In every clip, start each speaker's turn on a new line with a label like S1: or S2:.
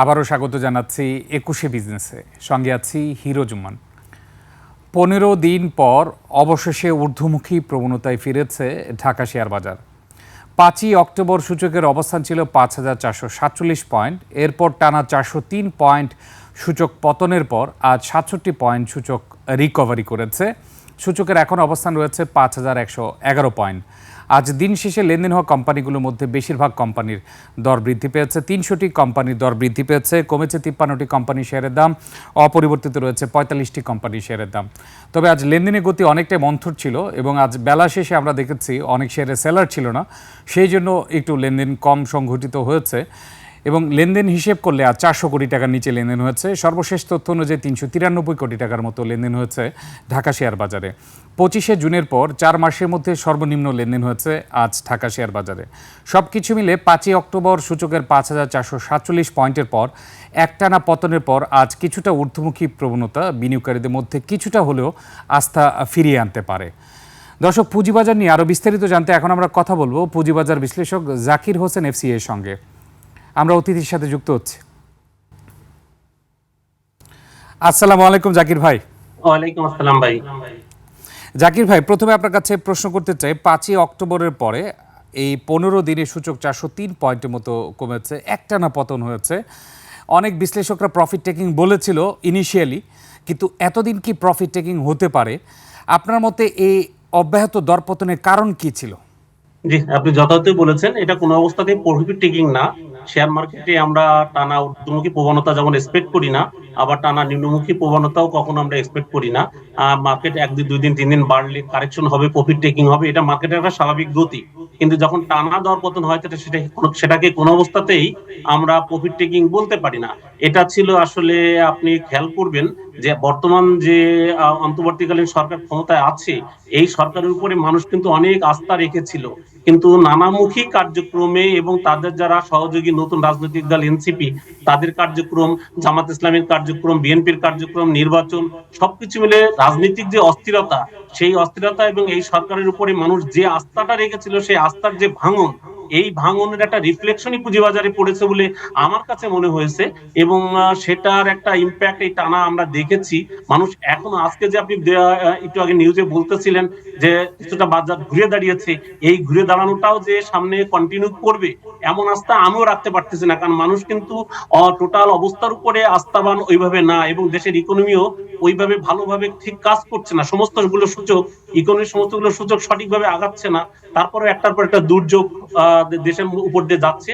S1: আবারও স্বাগত জানাচ্ছি একুশে বিজনেসে। সঙ্গে আছি হিরো জুমান পনেরো দিন পর অবশেষে ঊর্ধ্বমুখী প্রবণতায় ফিরেছে ঢাকা শেয়ার বাজার। পাঁচই অক্টোবর সূচকের অবস্থান ছিল পাঁচ হাজার চারশো সাতচল্লিশ পয়েন্ট। এরপর টানা চারশো তিন পয়েন্ট সূচক পতনের পর আজ সাতষট্টি পয়েন্ট সূচক রিকভারি করেছে। সূচকের এখন অবস্থান রয়েছে পাঁচ হাজার একশো এগারো পয়েন্ট। আজ দিন শেষে লেনদেন হওয়া কোম্পানিগুলোর মধ্যে বেশিরভাগ কোম্পানির দর বৃদ্ধি পেয়েছে। তিনশোটি কোম্পানির দর বৃদ্ধি পেয়েছে, কমেছে তিপ্পান্নটি কোম্পানি শেয়ারের দাম, অপরিবর্তিত রয়েছে পঁয়তাল্লিশটি কোম্পানি শেয়ারের দাম। তবে আজ লেনদেনের গতি অনেকটাই মন্থর ছিল এবং আজ বেলা শেষে আমরা দেখেছি অনেক শেয়ারে সেলার ছিল না, সেই জন্য একটু লেনদেন কম সংঘটিত হয়েছে। এবং লেনদেন হিসেব করলে আজ চারশো কোটি টাকার নিচে লেনদেন হয়েছে সর্বশেষ তথ্য অনুযায়ী তিনশো তিরানব্বই কোটি টাকার মতো লেনদেন হয়েছে ঢাকা শেয়ার বাজারে। পঁচিশে জুনের পর চার মাসের মধ্যে সর্বনিম্ন লেনদেন হয়েছে আজ ঢাকা শেয়ার বাজারে। সব কিছু মিলে পাঁচই অক্টোবর সূচকের পাঁচ হাজার চারশো সাতচল্লিশ পয়েন্টের পর একটানা পতনের পর আজ কিছুটা ঊর্ধ্বমুখী প্রবণতা বিনিয়োগকারীদের মধ্যে কিছুটা হলেও আস্থা ফিরিয়ে আনতে পারে। দর্শক, পুঁজিবাজার নিয়ে আরও বিস্তারিত জানতে এখন আমরা কথা বলব। পুঁজিবাজার বিশ্লেষক জাকির হোসেন এফসি এর সঙ্গে। আমরা অতিথির সাথে যুক্ত হচ্ছি। আসসালামু আলাইকুম জাকির ভাই।
S2: ওয়ালাইকুম আসসালাম ভাই।
S1: জাকির ভাই প্রথমে আপনার কাছে প্রশ্ন করতে চাই পাঁচই অক্টোবরের পরে এই পনেরো দিনে সূচক চারশো তিন পয়েন্টের মতো কমেছে একটানা পতন হয়েছে। অনেক বিশ্লেষকরা প্রফিট টেকিং বলেছিল ইনিশিয়ালি কিন্তু এতদিন কি প্রফিট টেকিং হতে পারে? আপনার মতে এই অব্যাহত দরপতনের কারণ কি ছিল?
S2: জি আপনি যথার্থ বলেছেন এটা কোনো অবস্থাতেই প্রফিট টেকিং না। শেয়ার মার্কেটে আমরা টানা ঊর্ধ্বমুখী প্রবণতা যেমন এক্সপেক্ট করি না, আবার টানা নিম্নমুখী প্রবণতাও কখনো আমরা এক্সপেক্ট করি না। মার্কেট একদিন দুই দিন, তিন দিন বাড়লে কারেকশন হবে প্রফিট টেকিং হবে, এটা মার্কেটের একটা স্বাভাবিক গতি। কিন্তু যখন টানা দর পতন হয়, সেটা সেটাকে কোনো অবস্থাতেই আমরা প্রফিট টেকিং বলতে পারি না। এটা ছিল আসলে আপনি খেয়াল করবেন যে বর্তমান যে অন্তর্বর্তীকালীন সরকার ক্ষমতায় আছে, এই সরকারের উপরে মানুষ কিন্তু অনেক আস্থা রেখেছিল। কিন্তু নানামুখী কার্যক্রমে এবং তাদের যারা সহযোগী নতুন রাজনৈতিক দল এনসিপি, তাদের কার্যক্রম, জামাত ইসলামের কার্যক্রম, বিএনপির কার্যক্রম, নির্বাচন, সবকিছু মিলে রাজনৈতিক যে অস্থিরতা, সেই অস্থিরতা এবং এই সরকারের উপরে মানুষ যে আস্থাটা রেখেছিল, সেই আস্থার যে ভাঙন এই ভাঙনের একটা রিফ্লেকশনই পুঁজিবাজারে পড়েছে বলে আমার কাছে মনে হয়েছে এবং সেটার একটা ইম্প্যাক্ট এই টানা আমরা দেখেছি। মানুষ এখন আজকে যে আপনি একটু আগে নিউজে বলতেছিলেন যে কিছুটা বাজার ঘুরে দাঁড়িয়েছে এই ঘুরে দাঁড়ানোটাও যে সামনে কন্টিনিউ করবে এমন আস্থা আমিও রাখতে পারতেছি না। কারণ মানুষ কিন্তু টোটাল অবস্থার উপরে আস্থাবান ওইভাবে না এবং দেশের ইকোনমিও ওইভাবে ভালোভাবে ঠিক কাজ করছে না। সমস্তগুলো সূচক ইকোনমির সমস্তগুলো সূচক সঠিকভাবে আগাচ্ছে না। তারপরে একটার পর একটা দুর্যোগ আহ, দেশের উপর দিয়ে যাচ্ছে।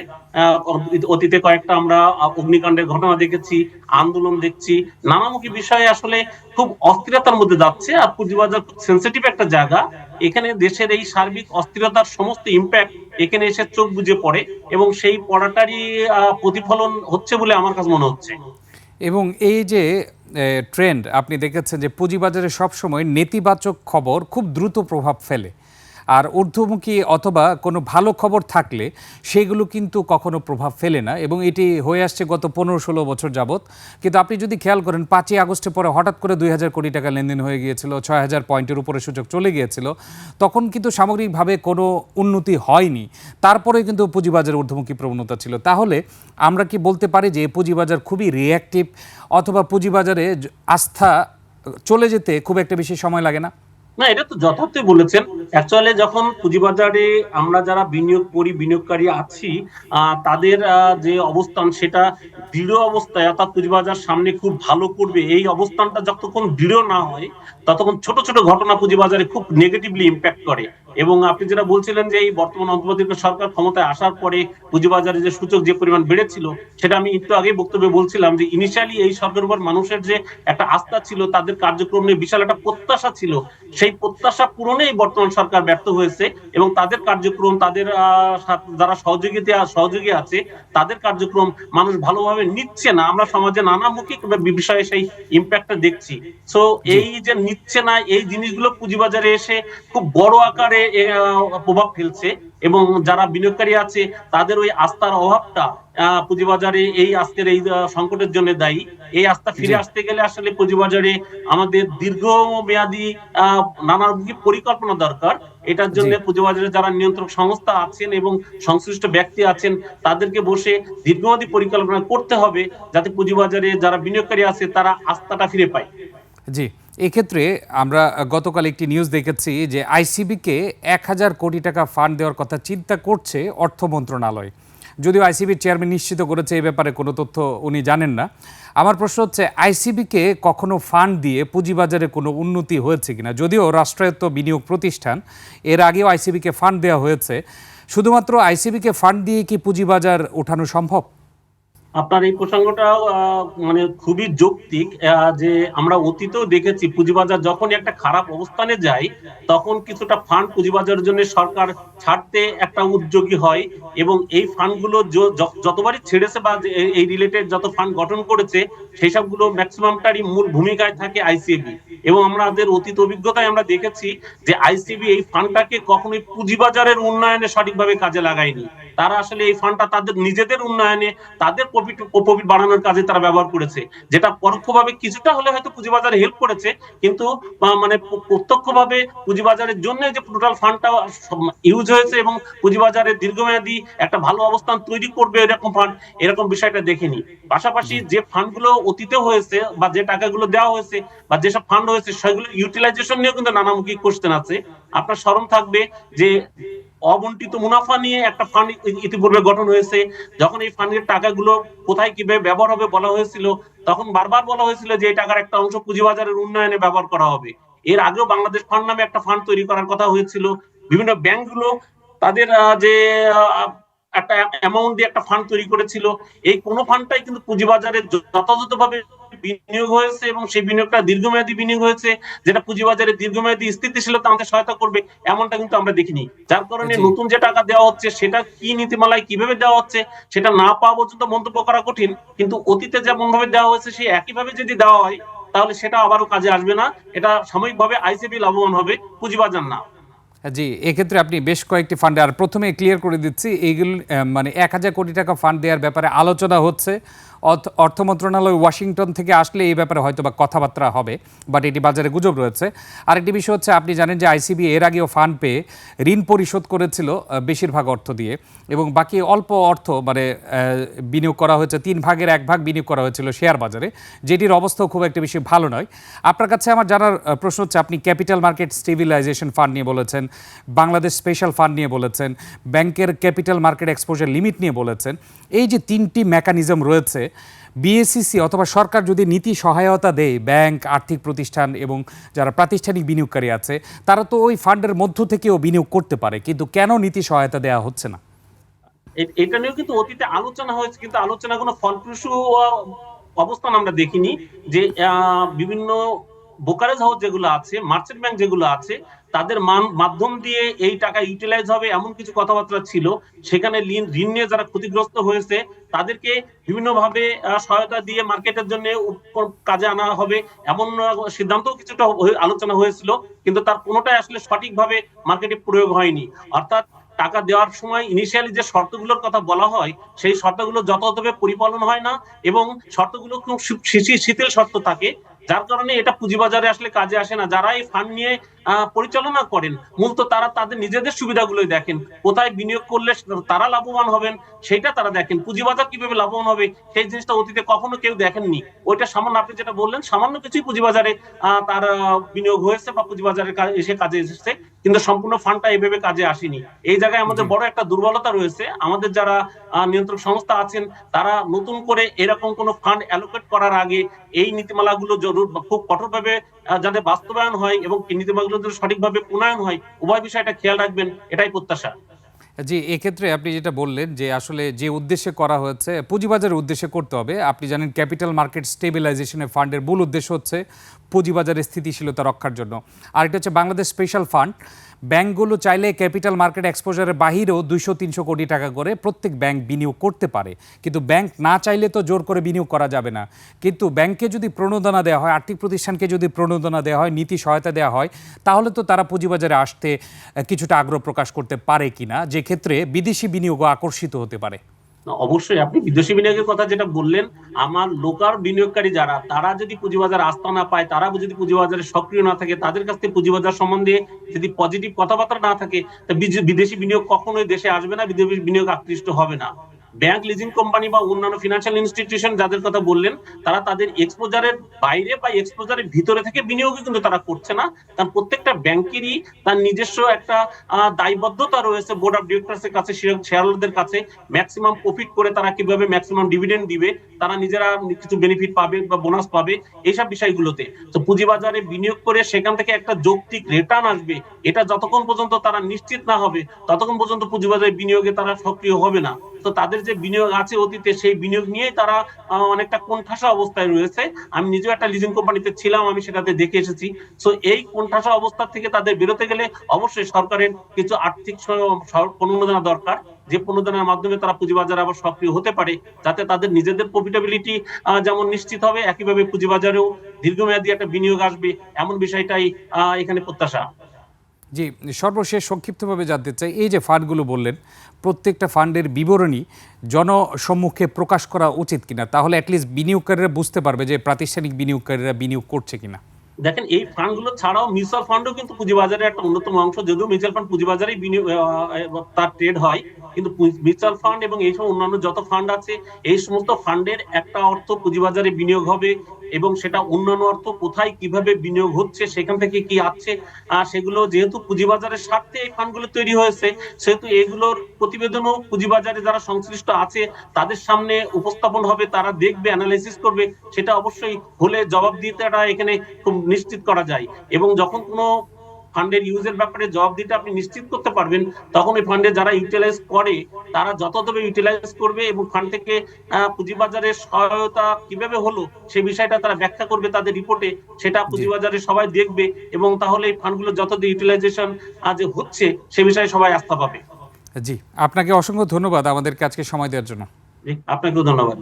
S2: অতীতে কয়েকটা আমরা অগ্নিকাণ্ডের ঘটনা দেখেছি, আন্দোলন দেখছি। নানামুখী বিষয়ে আসলে খুব অস্থিরতার মধ্যে যাচ্ছে। আর পুঁজিবাজার সেন্সিটিভ একটা জায়গা। এখানে দেশের এই সার্বিক অস্থিরতার সমস্ত ইম্প্যাক্ট এখানে এসে চোখ বুঝে পড়ে এবং সেই পড়াটারই প্রতিফলন হচ্ছে বলে আমার কাছে মনে হচ্ছে।
S1: এবং এই যে ট্রেন্ড আপনি দেখেছেন যে পুঁজিবাজারে সবসময় নেতিবাচক খবর খুব দ্রুত প্রভাব ফেলে। আর ঊর্ধ্বমুখী অথবা কোনো ভালো খবর থাকলে সেগুলো কিন্তু কখনো প্রভাব ফেলে না এবং এটি হয়ে আসছে গত পনেরো ষোলো বছর যাবৎ। কিন্তু আপনি যদি খেয়াল করেন, পাঁচই আগস্টের পরে হঠাৎ করে দুই হাজার কোটি টাকা লেনদেন হয়ে গিয়েছিল, ছয় হাজার পয়েন্টের উপরে সূচক চলে গিয়েছিল, তখন কিন্তু সামগ্রিকভাবে কোনো উন্নতি হয়নি। তারপরে কিন্তু পুঁজিবাজার ঊর্ধ্বমুখী প্রবণতা ছিল। তাহলে আমরা কি বলতে পারি যে পুঁজিবাজার খুবই রিঅ্যাক্টিভ অথবা পুঁজিবাজারে আস্থা চলে যেতে খুব একটা বেশি সময় লাগে না?
S2: না, এটা তো যথার্থই বলেছেন। অ্যাকচুয়ালি যখন পুঁজিবাজারে আমরা যারা বিনিয়োগ করি, বিনিয়োগকারী আছি তাদের যে অবস্থান, সেটা দৃঢ় অবস্থায়, অর্থাৎ পুঁজিবাজার সামনে খুব ভালো করবে, এই অবস্থানটা যতক্ষণ দৃঢ় না হয়, ততক্ষণ ছোট ছোট ঘটনা পুঁজিবাজারে খুব নেগেটিভলি ইম্প্যাক্ট করে। এবং আপনি যেটা বলছিলেন যে, এই বর্তমান অন্তর্বর্তী সরকার ক্ষমতায় আসার পরে পুঁজিবাজারে যে সূচক যে পরিমাণ বেড়েছিল, সেটা আমি একটু আগে বক্তব্যে বলছিলাম যে ইনিশিয়ালি এই সরকারের উপর মানুষের যে একটা আস্থা ছিল, তাদের কার্যক্রম নিয়ে বিশাল একটা প্রত্যাশা ছিল সেই প্রত্যাশা পূরণে বর্তমান সরকার ব্যর্থ হয়েছে এবং তাদের কার্যক্রম তাদের যারা সহযোগিতা সহযোগী আছে তাদের কার্যক্রম মানুষ ভালোভাবে নিচ্ছে না। আমরা সমাজে নানামুখী বিষয়ে সেই ইম্প্যাক্টটা দেখছি। সো এই যে নিচ্ছে না এই জিনিসগুলো পুঁজিবাজারে এসে খুব বড় আকারে প্রভাব ফেলছে। এবং যারা বিনিয়োগকারী আছে তাদের ওই আস্থার অভাবটা পুঁজিবাজারে এই আজকের এই সংকটের জন্য দায়ী। এই আস্থা ফিরে আসতে গেলে আসলে পুঁজিবাজারে আমাদের দীর্ঘমেয়াদী আহ, নানামুখী পরিকল্পনা দরকার। এটার জন্য। পুঁজিবাজারে যারা নিয়ন্ত্রক সংস্থা আছেন এবং সংশ্লিষ্ট ব্যক্তি আছেন তাদেরকে বসে দীর্ঘমেয়াদী পরিকল্পনা করতে হবে যাতে পুঁজিবাজারে যারা বিনিয়োগকারী আছে তারা আস্থাটা ফিরে পায়।
S1: জি। এক্ষেত্রে আমরা গতকাল একটি নিউজ দেখেছি যে আইসিবিকে এক হাজার কোটি টাকা ফান্ড দেওয়ার কথা চিন্তা করছে অর্থ মন্ত্রণালয়। যদিও আইসিবির চেয়ারম্যান নিশ্চিত করেছে এই ব্যাপারে কোনো তথ্য উনি জানেন না। আমার প্রশ্ন হচ্ছে আইসিবিকে কখনো ফান্ড দিয়ে পুঁজিবাজারে কোনো উন্নতি হয়েছে কিনা? যদিও রাষ্ট্রায়ত্ত বিনিয়োগ প্রতিষ্ঠান, এর আগেও আইসিবিকে ফান্ড দেওয়া হয়েছে। শুধুমাত্র আইসিবিকে ফান্ড দিয়ে কি পুঁজিবাজার ওঠানো সম্ভব?
S2: আপনার এই প্রসঙ্গটাও মানে খুবই যৌক্তিক যে আমরা অতীতেও দেখেছি পুঁজিবাজার যখন একটা খারাপ অবস্থানে যায়, তখন কিছুটা ফান্ড পুঁজিবাজারের জন্য সরকার ছাড়তে একটা উদ্যোগী হয় এবং এই ফান্ডগুলো যতবারই ছেড়েছে বা এই- এই রিলেটেড যত ফান্ড গঠন করেছে, সেই সবগুলো ম্যাক্সিমামটারই মূল ভূমিকায় থাকে আইসিবি এবং আমাদের অতীত অভিজ্ঞতায় আমরা দেখেছি যে আইসিবি এই ফান্ডটাকে কখনোই পুঁজিবাজারের উন্নয়নে সঠিকভাবে কাজে লাগায়নি। তারা আসলে এই ফান্ডটা তাদের নিজেদের উন্নয়নে তাদের প্রফিট প্রফিট বাড়ানোর কাজে তারা ব্যবহার করেছে। যেটা পরোক্ষভাবে কিছুটা হলে হয়তো পুঁজিবাজারে হেল্প করেছে কিন্তু মানে প্রত্যক্ষভাবে পুঁজিবাজারের জন্য যে টোটাল ফান্ডটা ইউজ হয়েছে এবং পুঁজিবাজারে দীর্ঘমেয়াদী একটা ভালো অবস্থান তৈরি করবে এরকম ফান্ড এরকম বিষয়টা দেখিনি। পাশাপাশি যে ফান্ডগুলো অতীতে হয়েছে বা যে টাকাগুলো দেওয়া হয়েছে বা যেসব ফান্ড হয়েছে সেগুলো ইউটিলাইজেশন নিয়েও কিন্তু নানামুখী কোশ্চেন আছে। আপনার স্মরণ থাকবে যে অবন্টিত মুনাফা নিয়ে একটা ফান্ড ইতিপূর্বে গঠন হয়েছে। যখন এই ফান্ডের টাকাগুলো কোথায় কীভাবে ব্যবহার হবে বলা হয়েছিল, তখন বারবার বলা হয়েছিল যে এই টাকার একটা অংশ পুঁজিবাজারের উন্নয়নে ব্যবহার করা হবে। এর আগেও বাংলাদেশ ফান্ড নামে একটা ফান্ড তৈরি করার কথা হয়েছিল। বিভিন্ন ব্যাংকগুলো তাদের যে একটা অ্যামাউন্ট দিয়ে একটা ফান্ড তৈরি করেছিল। এই কোন ফান্ডটাই কিন্তু পুঁজিবাজারে যথাযথভাবে বিনিয়োগ হয়েছে এবং সেই বিনিয়োগটা দীর্ঘমেয়াদী বিনিয়োগ হয়েছে যেটা পুঁজিবাজারে দীর্ঘমেয়াদী স্থিতিশীলতা আমাদের সহায়তা করবে এমনটা কিন্তু আমরা দেখিনি। যার কারণে নতুন যে টাকা দেওয়া হচ্ছে সেটা কি নীতিমালায় কীভাবে দেওয়া হচ্ছে সেটা না পাওয়া পর্যন্ত মন্তব্য করা কঠিন কিন্তু অতীতে যেমন ভাবে দেওয়া হয়েছে সেই একইভাবে যদি দেওয়া হয় তাহলে সেটা আবারও কাজে আসবে না। এটা সাময়িকভাবে আইসিবি লাভবান হবে পুঁজিবাজার না।
S1: জি এক্ষেত্রে আপনি বেশ কয়েকটি ফান্ডে আর প্রথমে ক্লিয়ার করে দিচ্ছি এইগুলো মানে এক হাজার কোটি টাকা ফান্ড দেওয়ার ব্যাপারে আলোচনা হচ্ছে। অর্থ- মন্ত্রণালয় ওয়াশিংটন থেকে আসলে এই ব্যাপারে হয়তো বা কথাবার্তা হবে বাট এটি বাজারে গুজব রয়েছে। আরেকটি বিষয় হচ্ছে, আপনি জানেন যে আইসিবি এর আগেও ফান্ড পেয়ে ঋণ পরিশোধ করেছিল বেশিরভাগ অর্থ দিয়ে, এবং বাকি অল্প অর্থ মানে বিনিয়োগ করা হয়েছে, তিন ভাগের এক ভাগ বিনিয়োগ করা হয়েছিল শেয়ার বাজারে, যেটির অবস্থাও খুব একটা বেশি ভালো নয়। আপনার কাছে আমার জানার প্রশ্ন হচ্ছে, আপনি ক্যাপিটাল মার্কেট স্টেবিলাইজেশন ফান্ড নিয়ে বলেছেন, বাংলাদেশ স্পেশাল ফান্ড নিয়ে বলেছেন, ব্যাংকের ক্যাপিটাল মার্কেট এক্সপোজার লিমিট নিয়ে বলেছেন, এই যে তিনটি মেকানিজম রয়েছে বিএসসিসি অথবা সরকার যদি নীতি সহায়তা দেয়, ব্যাংক, আর্থিক প্রতিষ্ঠান এবং যারা প্রাতিষ্ঠানিক বিনিয়োগকারী আছে, তারা তো ওই ফান্ডের মধ্য থেকেও বিনিয়োগ করতে পারে, কিন্তু কেন নীতি সহায়তা দেওয়া হচ্ছে না?
S2: এটা নিয়েও কিন্তু অতীতে আলোচনা হয়েছে, কিন্তু আলোচনা কোনো ফলপ্রসূ অবস্থান আমরা দেখিনি যে বিভিন্ন ব্রোকারেজ হাউস যেগুলো আছে মার্চেন্ট ব্যাংক যেগুলো আছে, তাদের মাধ্যম দিয়ে এই টাকা ইউটিলাইজ হবে এমন কিছু কথাবার্তা ছিল। সেখানে ঋণ নিয়ে যারা ক্ষতিগ্রস্ত হয়েছে, তাদেরকে বিভিন্নভাবে সহায়তা দিয়ে মার্কেটের জন্য কাজে আনা হবে। এমন সিদ্ধান্ত কিছুটা আলোচনা হয়েছিল, কিন্তু তার কোনোটাই আসলে সঠিকভাবে মার্কেটে প্রয়োগ হয়নি। অর্থাৎ টাকা দেওয়ার সময় ইনিশিয়ালি যে শর্তগুলোর কথা বলা হয়, সেই শর্তগুলো যথাযথভাবে পরিপালন হয় না এবং শর্তগুলো খুব শিথিল শর্ত থাকে। যার কারণে এটা পুঁজিবাজারে আসলে কাজে আসে না। যারা এই ফান্ড নিয়ে পরিচালনা করেন। মূলত তারা তাদের নিজেদের সুবিধাগুলোই দেখেন। কোথায় বিনিয়োগ করলে তারা লাভবান হবেন সেটা তারা দেখেন। পুঁজিবাজার কীভাবে লাভবান হবে সেই জিনিসটা অতীতে কখনো কেউ দেখেননি। ওইটা সামান্য আপনি যেটা বললেন সামান্য কিছুই পুঁজিবাজারে তার বিনিয়োগ হয়েছে বা পুঁজিবাজারের এসে কাজে এসেছে কিন্তু সম্পূর্ণ ফান্ডটা এভাবে কাজে আসেনি। এই জায়গায় আমাদের বড় একটা দুর্বলতা রয়েছে। আমাদের যারা নিয়ন্ত্রক সংস্থা আছেন তারা নতুন করে এরকম কোন ফান্ড অ্যালোকেট করার আগে এই নীতিমালাগুলো জরুর খুব কঠোরভাবে যাতে বাস্তবায়ন হয় এবং নীতিমালাগুলো যাতে সঠিকভাবে প্রণয়ন হয়, উভয় বিষয়টা খেয়াল রাখবেন, এটাই প্রত্যাশা।
S1: জি, এক্ষেত্রে আপনি যেটা বললেন যে আসলে যে উদ্দেশ্যে করা হয়েছে, পুঁজিবাজারের উদ্দেশ্যে করতে হবে। আপনি জানেন ক্যাপিটাল মার্কেট স্টেবিলাইজেশনের ফান্ডের মূল উদ্দেশ্য হচ্ছে পুঁজিবাজারের স্থিতিশীলতা রক্ষার জন্য। আর এটা হচ্ছে বাংলাদেশ স্পেশাল ফান্ড। ব্যাংকগুলো চাইলে ক্যাপিটাল মার্কেট এক্সপোজারের বাহিরেও দুইশো, তিনশো কোটি টাকা করে প্রত্যেক ব্যাংক বিনিয়োগ করতে পারে। কিন্তু ব্যাংক না চাইলে তো জোর করে বিনিয়োগ করা যাবে না। কিন্তু ব্যাংকে যদি প্রণোদনা দেওয়া হয়, আর্থিক প্রতিষ্ঠানকে যদি প্রণোদনা দেওয়া হয়, নীতি সহায়তা দেওয়া হয়, তাহলে তো তারা পুঁজিবাজারে আসতে কিছুটা আগ্রহ প্রকাশ করতে পারে কিনা, যে ক্ষেত্রে বিদেশি বিনিয়োগও আকর্ষিত হতে পারে।
S2: অবশ্যই আপনি বিদেশি বিনিয়োগের কথা যেটা বললেন, আমার লোকাল বিনিয়োগকারী যারা, তারা যদি পুঁজিবাজার আস্থা না পায়, তারা যদি পুঁজিবাজারে সক্রিয় না থাকে, তাদের কাছ থেকে পুঁজিবাজার সম্বন্ধে যদি পজিটিভ কথাবার্তা না থাকে বিদেশি বিনিয়োগ কখনোই দেশে আসবে না, বিদেশি বিনিয়োগ আকৃষ্ট হবে না। ব্যাংক লিজিং কোম্পানি বা অন্যান্য ফিনান্সিয়াল ইনস্টিটিউশন যাদের কথা বললেন, তারা তাদের এক্সপোজারের বাইরে বা এক্সপোজারের ভিতরে থেকে বিনিয়োগই কিন্তু তারা করছে না। কারণ প্রত্যেকটা ব্যাংকেরই তার নিজস্ব একটা দায়বদ্ধতা রয়েছে বোর্ড অফ ডিরেক্টরস এর কাছে শেয়ার হোল্ডারদের কাছে। ম্যাক্সিমাম প্রফিট করে তারা কীভাবে ম্যাক্সিমাম ডিভিডেন্ড দিবে, তারা নিজেরা কিছু বেনিফিট পাবে বা বোনাস পাবে, এইসব বিষয়গুলোতে। তো পুঁজিবাজারে বিনিয়োগ করে সেখান থেকে একটা যৌক্তিক রিটার্ন আসবে, এটা যতক্ষণ পর্যন্ত তারা নিশ্চিত না হবে, ততক্ষণ পর্যন্ত পুঁজিবাজারে বিনিয়োগে তারা সক্রিয় হবে না। তো তাদের যে বিনিয়োগ আছে অতীতে, সেই বিনিয়োগ নিয়ে তারা অনেকটা কোণঠাসা অবস্থায় রয়েছে। আমি নিজেও একটা লিজিং কোম্পানিতে ছিলাম, আমি সেটাতে দেখে এসেছি। সো এই কোণঠাসা অবস্থা থেকে তাদের বেরোতে গেলে অবশ্যই সরকারের কিছু আর্থিক প্রণোদনা দরকার। যে প্রণোদনার মাধ্যমে তারা পুঁজিবাজারে আবার সক্রিয় হতে পারে, যাতে তাদের নিজেদের প্রফিটেবিলিটি যেমন নিশ্চিত হবে, একইভাবে পুঁজিবাজারেও দীর্ঘমেয়াদী একটা বিনিয়োগ আসবে। এমন বিষয়টাই এখানে প্রত্যাশা।
S1: জি, সর্বশেষ সংক্ষিপ্তভাবে জানতে চাই, এই যে ফান্ডগুলো বললেন, প্রত্যেকটা ফান্ডের বিবরণী জনসম্মুখে প্রকাশ করা উচিত কিনা? তাহলে অ্যাটলিস্ট বিনিয়োগকারীরা বুঝতে পারবে যে প্রাতিষ্ঠানিক বিনিয়োগকারীরা বিনিয়োগ করছে কিনা।
S2: দেখেন, এই ফান্ডগুলো ছাড়াও মিউচুয়াল ফান্ডও কিন্তু পুঁজিবাজারের একটা অন্যতম অংশ। যদিও মিউচুয়াল ফান্ড পুঁজিবাজারেই তার ট্রেড হয়, কিন্তু মিউচুয়াল ফান্ড এবং এই সব অন্যান্য যত ফান্ড আছে, এই সমস্ত ফান্ডের একটা অর্থ পুঁজিবাজারে বিনিয়োগ হবে। এবং সেটা অন্যান্য অর্থ কোথায় কীভাবে বিনিয়োগ হচ্ছে, সেখান থেকে কি আসছে সেগুলো যেহেতু পুঁজিবাজারের স্বার্থে এই ফান্ডগুলো তৈরি হয়েছে, সেহেতু এগুলোর প্রতিবেদনও পুঁজিবাজারে যারা সংশ্লিষ্ট আছে, তাদের সামনে উপস্থাপন হবে, তারা দেখবে অ্যানালাইসিস করবে, সেটা অবশ্যই হলে জবাব দিতে এখানে খুব নিশ্চিত করা যায়। এবং যখন কোনো ফান্ডের ইউজের ব্যাপারে জবাব দিতে আপনি নিশ্চিত করতে পারবেন। তখন এই ফান্ডে যারা ইউটিলাইজ করে তারা যথাযথ ইউটিলাইজ করবে এবং ফান্ড থেকে পুঁজিবাজারের সহায়তা কীভাবে হলো সে বিষয়টা তারা ব্যাখ্যা করবে তাদের রিপোর্টে সেটা পুঁজিবাজারে সবাই দেখবে এবং তাহলে এই ফান্ডগুলো যতদিন ইউটিলাইজেশন যে হচ্ছে সে বিষয়ে সবাই আস্থা পাবে।
S1: জি আপনাকে অসংখ্য ধন্যবাদ আমাদেরকে আজকে সময় দেওয়ার জন্য।
S2: আপনাকেও ধন্যবাদ।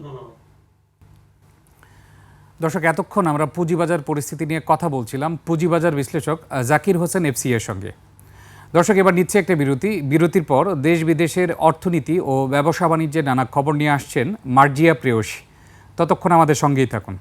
S1: দর্শক, এতক্ষণ আমরা পুঁজিবাজার পরিস্থিতি নিয়ে কথা বলছিলাম। পুঁজিবাজার বিশ্লেষক জাকির হোসেন এফসি এর সঙ্গে। দর্শক, এবার নিচ্ছে একটা বিরতি। বিরতির পর দেশ বিদেশের অর্থনীতি ও ব্যবসা বাণিজ্যের নানা খবর নিয়ে আসছেন মার্জিয়া প্রেয়সী। ততক্ষণ আমাদের সঙ্গেই থাকুন।